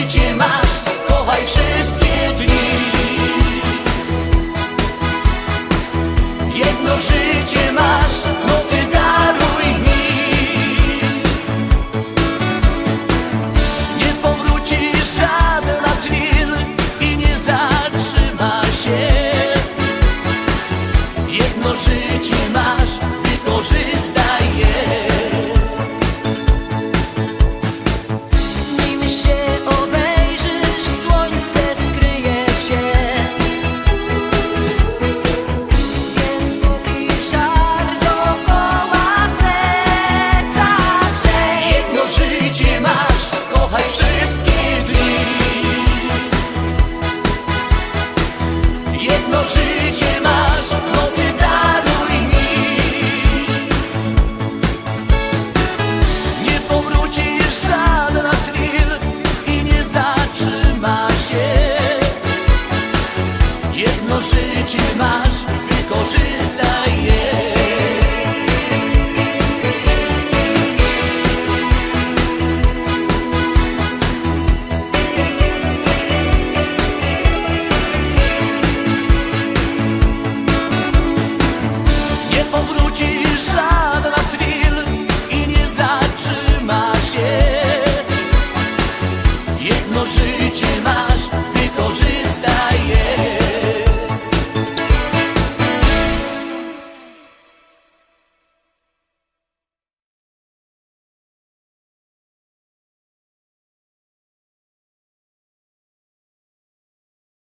życie masz, kochaj wszystkie dni. Jedno życie masz, nocy daruj mi. Nie powróci żadna z chwil i nie zatrzyma się. Jedno życie masz, wykorzystaj Jedno życie masz, nocy daruj mi. Nie powróci żadna z chwil i nie zatrzyma się. Jedno życie masz, żadna z chwil i nie zatrzyma się. Jedno życie